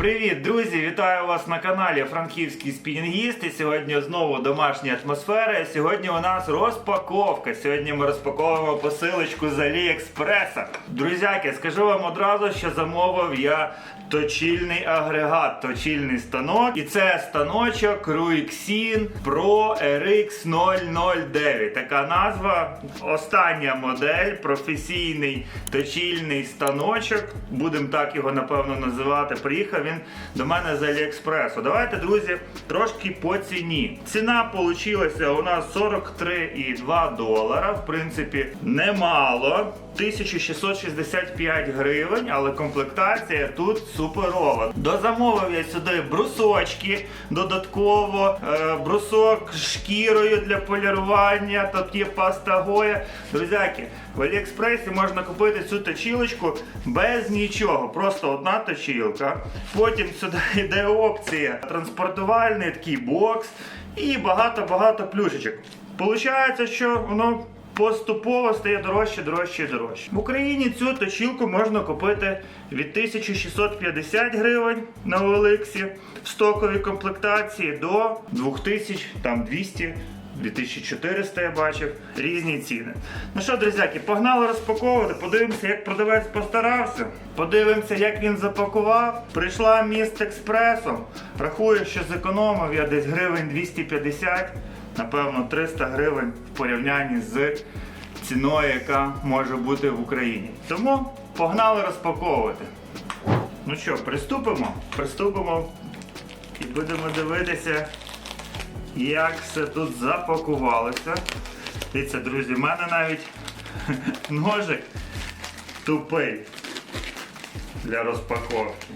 Привіт, друзі! Вітаю вас на каналі Франківський спінінгіст. І сьогодні знову домашня атмосфера. Сьогодні у нас розпаковка. Сьогодні ми розпаковуємо посилочку з Аліекспреса. Друзяки, скажу вам одразу, що замовив я точильний агрегат, точильний станок. І це станочок Ruixin Pro RX 009. Така назва. Остання модель, професійний точильний станочок. Будемо так його напевно називати. Приїхав він до мене з Аліекспресу. Давайте, друзі, трошки по ціні. Ціна вийшла у нас 43,2 долара. В принципі, немало. 1665 гривень, але комплектація тут суперова. Дозамовив я сюди брусочки, додатково е, брусок з шкірою для полірування, тут є паста Гоя. Друзяки, в Аліекспресі можна купити цю точілочку без нічого. Просто одна точілка. Потім сюди йде опція транспортувальний такий бокс і багато-багато плюшечок. Получається, що воно поступово стає дорожче, дорожче і дорожче. В Україні цю точілку можна купити від 1650 гривень на Олексі в стоковій комплектації до 2000, там 200 2400 я бачив, різні ціни. Ну що, друзяки, погнали розпаковувати, подивимося, як продавець постарався. Подивимося, як він запакував. Прийшла міст експресом. Рахую, що зекономив я десь гривень 250, напевно, 300 гривень в порівнянні з ціною, яка може бути в Україні. Тому погнали розпаковувати. Ну що, приступимо? Приступимо і будемо дивитися як все тут запакувалося. Дивіться, друзі, в мене навіть ножик тупий для розпаковки.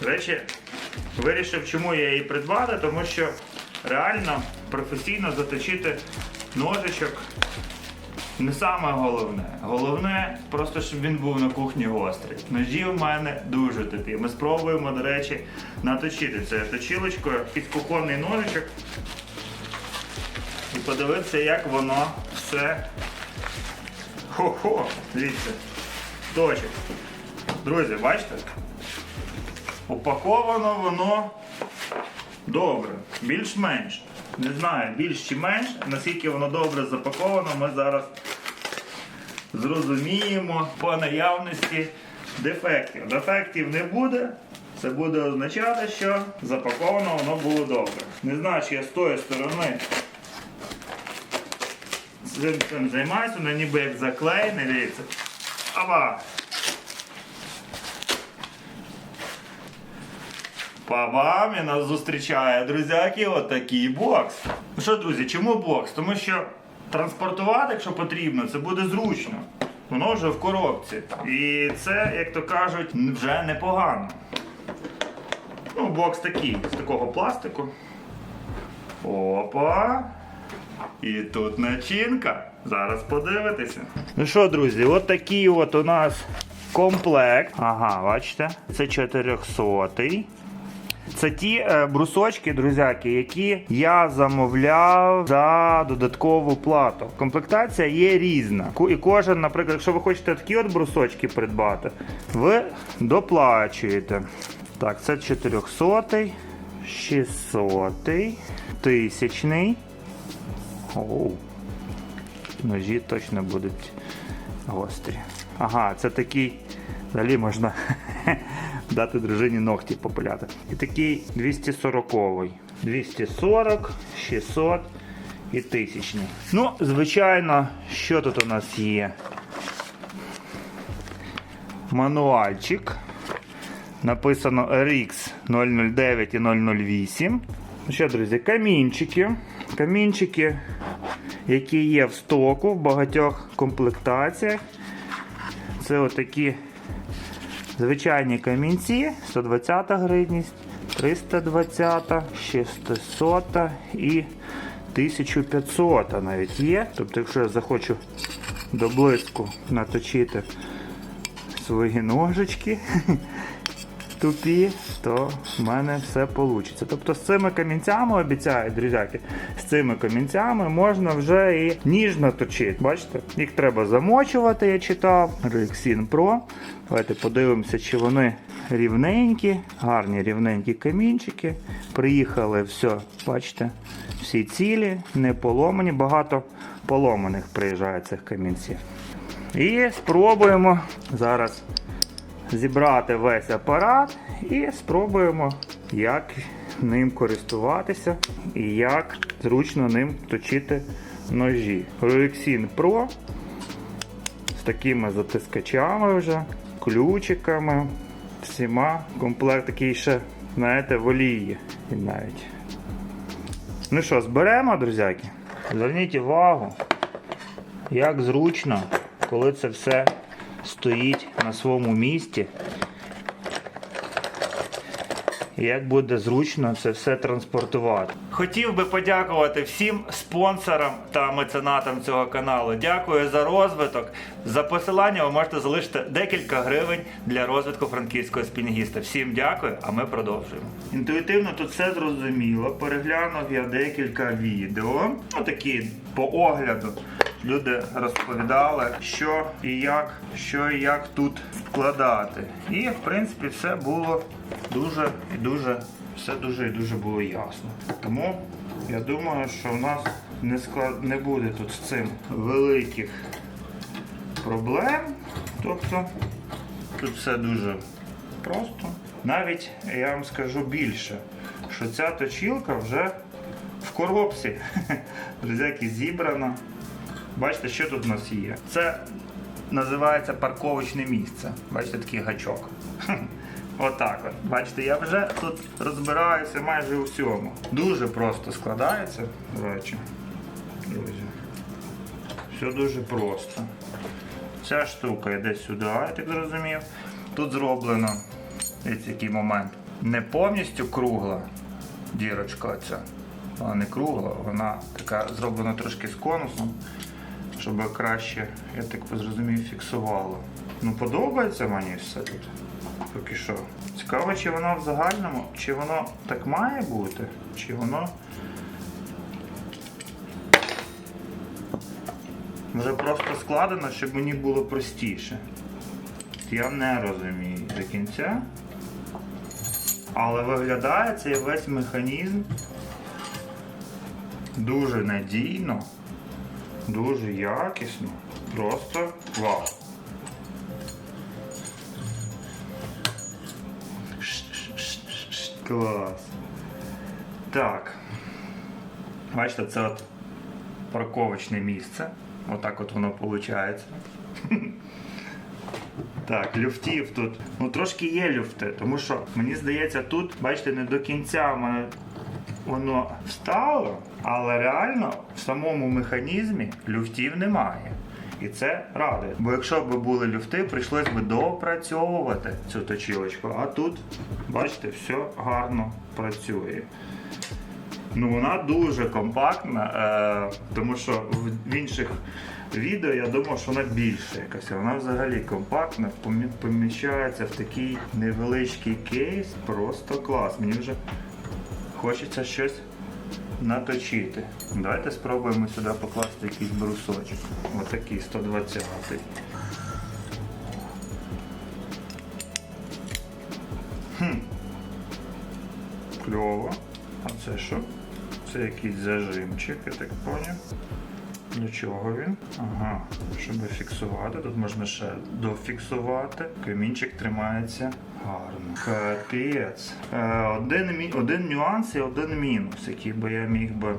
До речі, вирішив, чому я її придбати, тому що реально професійно заточити ножичок не саме головне. Головне, просто щоб він був на кухні гострий. Ножі в мене дуже тупі. Ми спробуємо, до речі, наточити це точилочкою під кухонний ножичок і подивитися, як воно все. Хо-хо! Дивіться, точить. Друзі, бачите? Упаковано воно добре, більш-менш. Не знаю, більш чи менш, наскільки воно добре запаковано, ми зараз зрозуміємо по наявності дефектів. Дефектів не буде. Це буде означати, що запаковано воно було добре. Не знаю, чи я з тої сторони цим, цим займаюся, воно ніби як заклеєне, дивіться. Ава! Па-бам! І нас зустрічає, друзяки, отакий бокс. Ну що, друзі, чому бокс? Тому що транспортувати, якщо потрібно, це буде зручно. Воно вже в коробці. І це, як то кажуть, вже непогано. Ну, бокс такий, з такого пластику. Опа! І тут начинка. Зараз подивитися. Ну що, друзі, от такий от у нас комплект. Ага, бачите, це 400 це ті е, брусочки, друзяки, які я замовляв за додаткову плату. Комплектація є різна. І кожен, наприклад, якщо ви хочете такі от брусочки придбати, ви доплачуєте. Так, це 400, 600, 1000. Оу. Ножі точно будуть гострі. Ага, це такий. Взагалі можна дати дружині ногті попиляти. І такий 240-й. 240, 600 і 1000. Ну, звичайно, що тут у нас є? Мануальчик. Написано RX 009 і 008. Ну що, друзі, камінчики. Камінчики, які є в стоку в багатьох комплектаціях. Це отакі звичайні камінці, 120 гривність, 320, 600 і 1500 навіть є. Тобто, якщо я захочу до блиску наточити свої ножички, тупі, то в мене все вийде. Тобто з цими камінцями обіцяють, друзяки, з цими камінцями можна вже і ніжно точити. Бачите? Їх треба замочувати, я читав. Rexin Pro. Давайте подивимося, чи вони рівненькі, гарні рівненькі камінчики. Приїхали, все, бачите, всі цілі, не поломані, багато поломаних приїжджає цих камінців. І спробуємо зараз зібрати весь апарат і спробуємо, як ним користуватися і як зручно ним точити ножі. Rexin Pro з такими затискачами вже, ключиками, всіма. Комплект такий ще, знаєте, в навіть. Ну що, зберемо, друзяки? Зверніть увагу, як зручно, коли це все стоїть на своєму місці. Як буде зручно це все транспортувати. Хотів би подякувати всім спонсорам та меценатам цього каналу. Дякую за розвиток. За посилання ви можете залишити декілька гривень для розвитку франківського спінгіста. Всім дякую, а ми продовжуємо. Інтуїтивно тут все зрозуміло. Переглянув я декілька відео. Ну такі по огляду. Люди розповідали, що і як, що і як тут складати. І в принципі все було дуже і дуже, все дуже і дуже було ясно. Тому я думаю, що в нас не склад не буде тут з цим великих проблем. Тобто тут все дуже просто. Навіть я вам скажу більше, що ця точілка вже в коробці. Друзяки, зібрана. Бачите, що тут у нас є? Це називається парковочне місце. Бачите, такий гачок. Отак от. Бачите, я вже тут розбираюся майже у всьому. Дуже просто складається, до речі. Друзі. Все дуже просто. Ця штука йде сюди, я так зрозумів. Тут зроблено ось який момент. Не повністю кругла дірочка ця. Вона не кругла, вона така зроблена трошки з конусом, щоб краще, я так зрозумів, фіксувало. Ну подобається мені все тут. Поки що. Цікаво, чи воно в загальному, чи воно так має бути, чи воно. Може просто складено, щоб мені було простіше. Я не розумію до кінця. Але виглядає цей весь механізм дуже надійно, дуже якісно. Просто вау. Клас. Так. Бачите, це от парковочне місце. Отак от воно виходить. Так, люфтів тут. Ну трошки є люфти, тому що мені здається, тут, бачите, не до кінця в мене воно встало, але реально в самому механізмі люфтів немає. І це радує. Бо якщо б були люфти, прийшлось би доопрацьовувати цю точілочку. А тут, бачите, все гарно працює. Ну, вона дуже компактна, е, тому що в, інших відео я думав, що вона більша якась. Вона взагалі компактна, помі- поміщається в такий невеличкий кейс. Просто клас. Мені вже хочеться щось наточити. Давайте спробуємо сюди покласти якийсь брусочок. Отакий 120 Хм. Кльово. А це що? Це якийсь зажимчик, я так поняв. Для чого він? Ага, щоб фіксувати. Тут можна ще дофіксувати. Камінчик тримається гарно. Капець. Е, один, один нюанс і один мінус, який би я міг би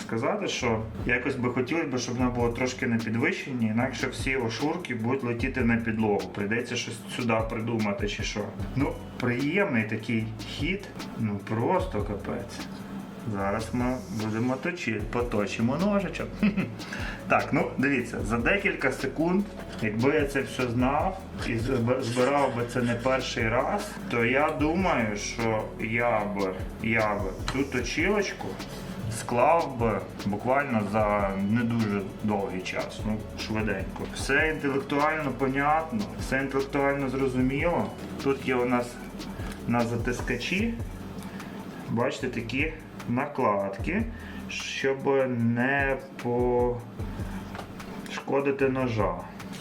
сказати, що якось би хотілося б, щоб вона була трошки на підвищенні, інакше всі ошурки будуть летіти на підлогу. Прийдеться щось сюди придумати чи що. Ну, приємний такий хід, ну просто капець. Зараз ми будемо точити, поточимо ножичок. Так, ну дивіться, за декілька секунд, якби я це все знав і збирав би це не перший раз, то я думаю, що я би, я би цю точилочку склав би буквально за не дуже довгий час, ну швиденько. Все інтелектуально понятно, все інтелектуально зрозуміло. Тут є у нас на затискачі, бачите, такі накладки, щоб не пошкодити ножа.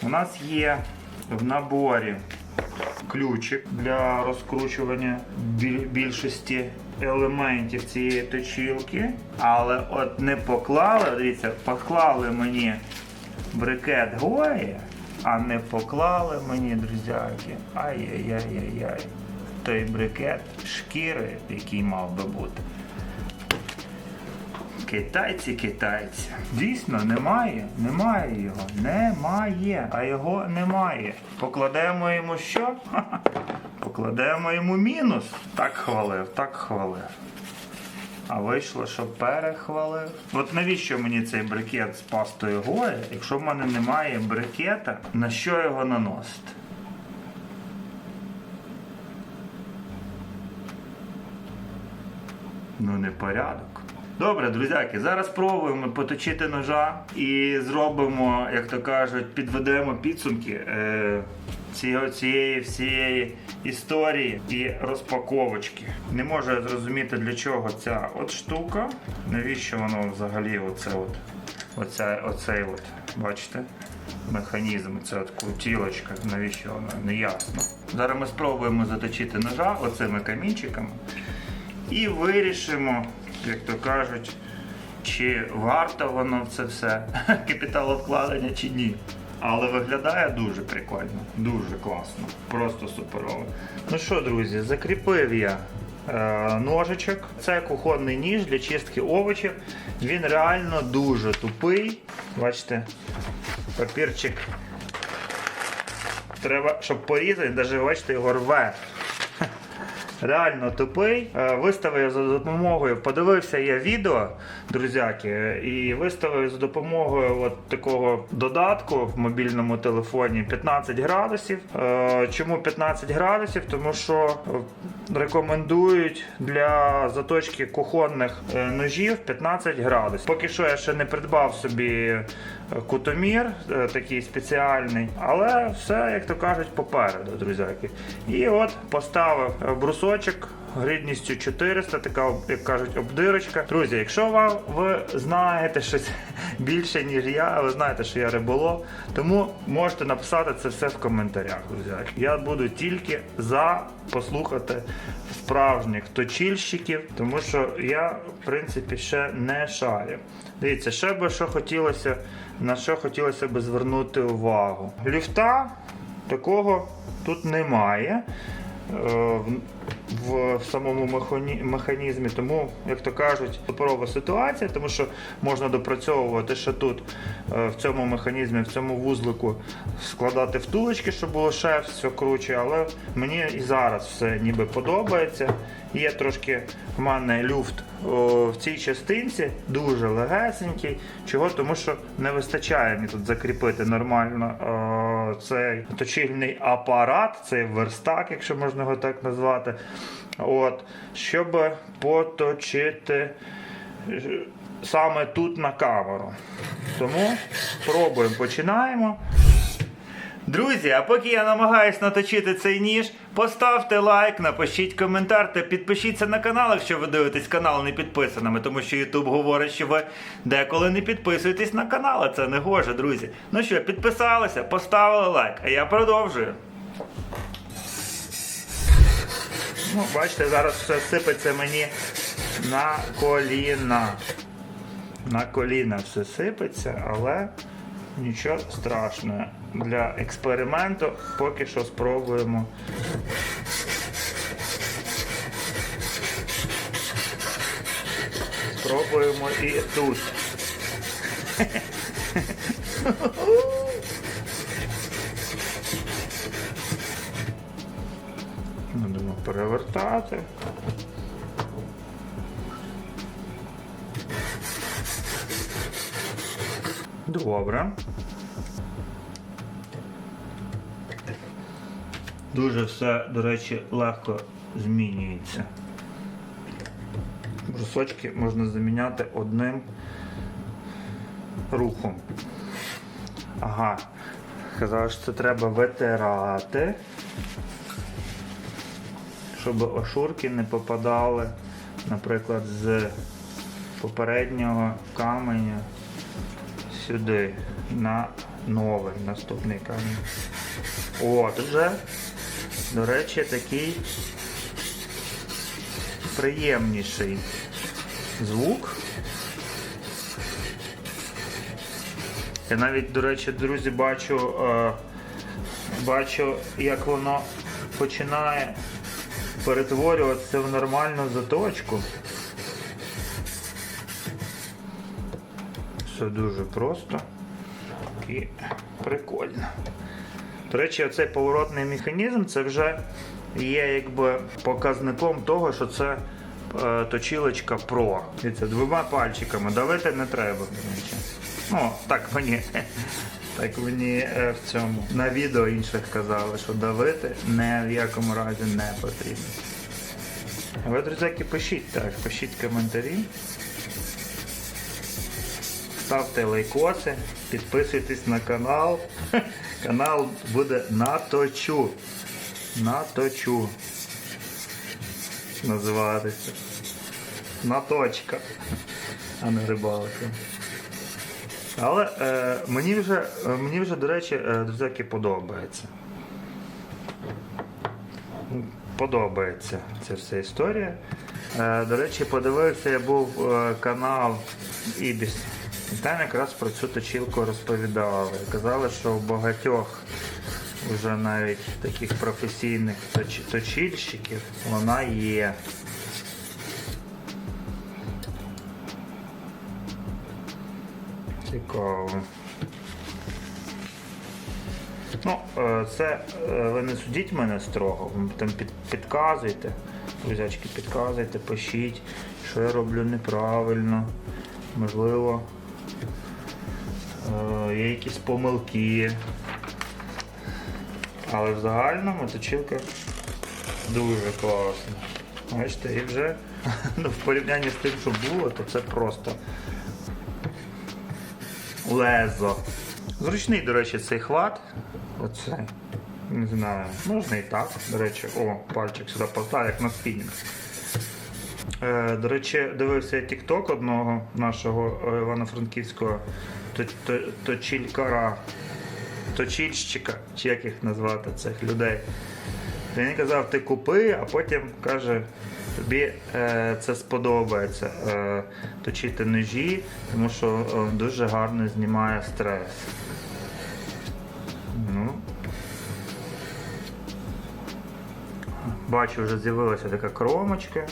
У нас є в наборі ключик для розкручування більшості елементів цієї точілки, але от не поклали, дивіться, поклали мені брикет Гої, а не поклали мені, друзяки. Ай-яй-яй-яй-яй. Той брикет шкіри, який мав би бути. Китайці, китайці. Дійсно, немає. Немає його. Немає. А його немає. Покладемо йому що? Покладемо йому мінус. Так хвалив, так хвалив. А вийшло, що перехвалив. От навіщо мені цей брикет з пастою Гої, якщо в мене немає брикета, на що його наносити? Ну, не порядок. Добре, друзяки, зараз спробуємо поточити ножа і зробимо, як то кажуть, підведемо підсумки е, цієї, всієї історії і розпаковочки. Не можу зрозуміти, для чого ця от штука. Навіщо воно взагалі оце от, оця, оцей от, бачите? Механізм, це от крутілочка, навіщо воно, не ясно. Зараз ми спробуємо заточити ножа оцими камінчиками. І вирішимо, як то кажуть, чи варто воно це все капіталовкладення чи ні. Але виглядає дуже прикольно, дуже класно, просто суперово. Ну що, друзі, закріпив я е, ножичок. Це кухонний ніж для чистки овочів. Він реально дуже тупий. Бачите, папірчик. Треба, щоб порізати, навіть бачите, його рве. Реально тупий. Е, Виставив за допомогою, подивився я відео, друзяки, і виставив за допомогою от такого додатку в мобільному телефоні 15 градусів. Е, Чому 15 градусів? Тому що е, рекомендують для заточки кухонних ножів 15 градусів. Поки що я ще не придбав собі кутомір, такий спеціальний, але все, як то кажуть, попереду, друзяки. І от поставив е, брусочок грідністю 400, така, як кажуть, обдирочка. Друзі, якщо вам ви знаєте щось більше, ніж я, ви знаєте, що я риболов, тому можете написати це все в коментарях, друзяки. Я буду тільки за послухати справжніх точильщиків, тому що я, в принципі, ще не шарю. Дивіться, ще би що хотілося, на що хотілося би звернути увагу. Люфта такого тут немає. Е, В, самому механізмі, тому, як то кажуть, суперова ситуація, тому що можна допрацьовувати ще тут, е, в цьому механізмі, в цьому вузлику, складати втулочки, щоб було ще все круче, але мені і зараз все ніби подобається. Є трошки в мене люфт о, в цій частинці, дуже легесенький. Чого? Тому що не вистачає мені тут закріпити нормально о, цей точильний апарат, цей верстак, якщо можна його так назвати. От, щоб поточити саме тут на камеру. Тому пробуємо, починаємо. Друзі, а поки я намагаюсь наточити цей ніж, поставте лайк, напишіть коментар та підпишіться на канал, якщо ви дивитесь канал не підписаними, тому що YouTube говорить, що ви деколи не підписуєтесь на канал, а це не гоже, друзі. Ну що, підписалися, поставили лайк, а я продовжую. Ну, бачите, зараз все сипеться мені на коліна. На коліна все сипеться, але нічого страшного. Для експерименту поки що спробуємо. Спробуємо і тут. Будемо перевертати. Добре. Дуже все, до речі, легко змінюється. Брусочки можна заміняти одним рухом. Ага. Казали, що це треба витирати, щоб ошурки не попадали, наприклад, з попереднього каменя сюди на новий наступний камінь. От вже, до речі, такий приємніший звук. Я навіть, до речі, друзі, бачу, е, бачу, як воно починає перетворюватися в нормальну заточку. Все дуже просто і прикольно. До речі, оцей поворотний механізм це вже є якби показником того, що це е, точілочка Pro. Дивіться, двома пальчиками давити не треба. Ну, так мені. Так мені е, в цьому на відео інших казали, що давити не в якому разі не потрібно. Ви, друзяки, пишіть так, пишіть коментарі. Ставте лайкоси, підписуйтесь на канал. Канал буде наточу. Наточу. Називатися. Наточка. А не рибалка. Але е, мені вже, е, мені вже, до речі, е, друзяки, подобається. Подобається ця вся історія. Е, до речі, подивився, я був е, канал Ібіс. І там якраз про цю точілку розповідали. Казали, що у багатьох вже навіть таких професійних точ- точильщиків вона є. Цікаво. Ну, е, це е, ви не судіть мене строго, там під, підказуйте, друзячки, підказуйте, пишіть, що я роблю неправильно. Можливо, е, є якісь помилки. Але в загальному точилка дуже класна. Бачите, і вже ну, в порівнянні з тим, що було, то це просто лезо. Зручний, до речі, цей хват. Оце. Не знаю, можна і так. До речі, о, пальчик сюди постав, як на спінінг. Е, до речі, дивився я TikTok одного нашого е, Івано-Франківського то- то- точількара, точільщика, чи як їх назвати цих людей. Він казав, ти купи, а потім каже, тобі е, це сподобається е, точити ножі, тому що е, дуже гарно знімає стрес. Ну. Бачу, вже з'явилася така кромочка.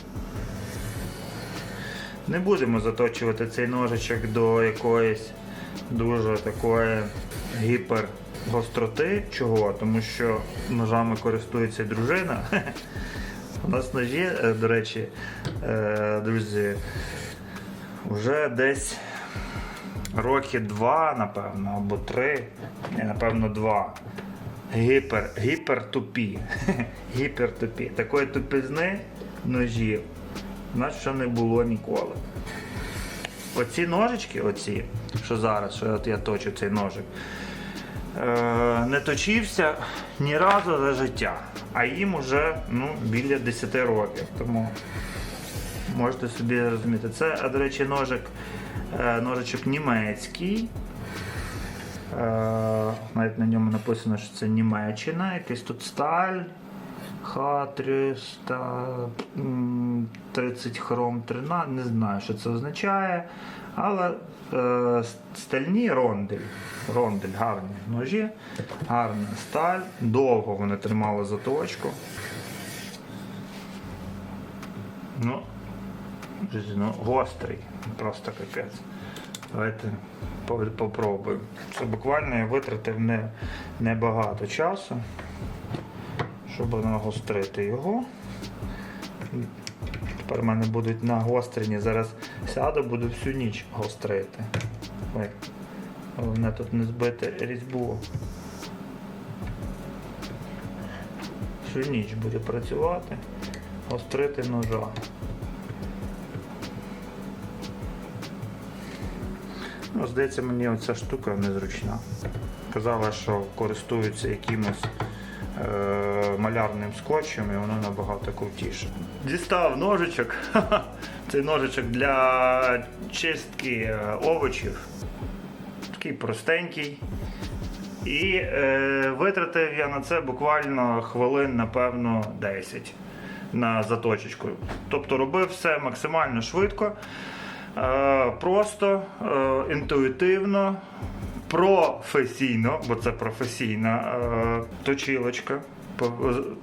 Не будемо заточувати цей ножичок до якоїсь дуже такої гіпергостроти. Чого? Тому що ножами користується дружина. У нас ножі, е, до речі, е, друзі, вже десь роки два, напевно, або три, напевно, два. Гіпер, гіпертупі. Гіпертупі. Такої тупизни ножів у нас ще не було ніколи. Оці ножички, оці, що зараз, що от я точу цей ножик, не точився ні разу за життя, а їм уже ну, біля 10 років. Тому можете собі розуміти. Це, до речі, ножик, е, ножичок німецький. Е, Навіть на ньому написано, що це Німеччина, якась тут сталь. Х300 м, 30 хром 13, не знаю, що це означає. Але е, стальні рондель. Рондель, гарні ножі, гарна сталь. Довго вони тримали заточку. Ну, ну, гострий, просто капець. Давайте по- попробуємо. Це буквально я витратив не, небагато часу, щоб нагострити його. Тепер в мене будуть нагострені. Зараз сяду, буду всю ніч гострити. Ой, головне тут не збити різьбу. Всю ніч буде працювати, гострити ножа. Ну, здається, мені оця штука незручна. Казала, що користуються якимось малярним скотчем і воно набагато крутіше. Дістав ножичок. Цей ножичок для чистки е, овочів. Такий простенький. І е, витратив я на це буквально хвилин, напевно, 10 на заточечку. Тобто робив все максимально швидко, е, просто, е, інтуїтивно, професійно, бо це професійна е, точилочка.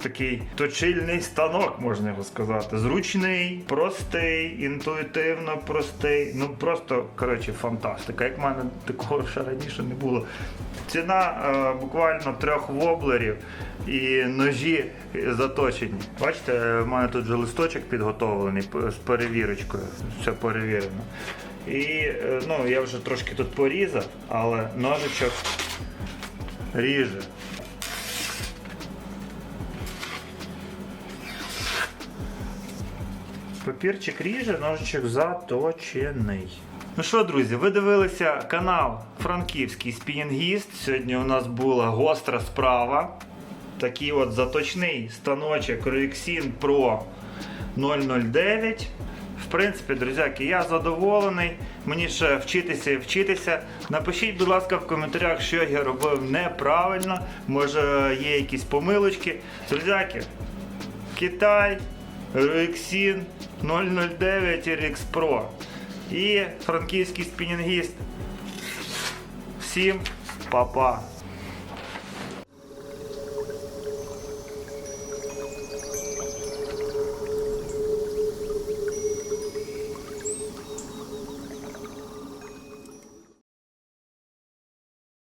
Такий точильний станок, можна його сказати. Зручний, простий, інтуїтивно простий. Ну просто коротше фантастика. Як в мене такого ще раніше не було. Ціна е, буквально трьох воблерів і ножі заточені. Бачите, в мене тут вже листочок підготовлений з перевірочкою. Все перевірено. І е, ну, я вже трошки тут порізав, але ножичок ріже. Папірчик ріже, ножичок заточений. Ну що, друзі, ви дивилися канал Франківський спінінгіст. Сьогодні у нас була гостра справа. Такий от заточний станочок Rexin Pro 009. Принципі, друзяки, я задоволений. Мені ще вчитися і вчитися. Напишіть, будь ласка, в коментарях, що я робив неправильно. Може є якісь помилочки. Друзяки, Китай, Rexin 009 RX Pro і франківський спінінгіст. Всім па-па!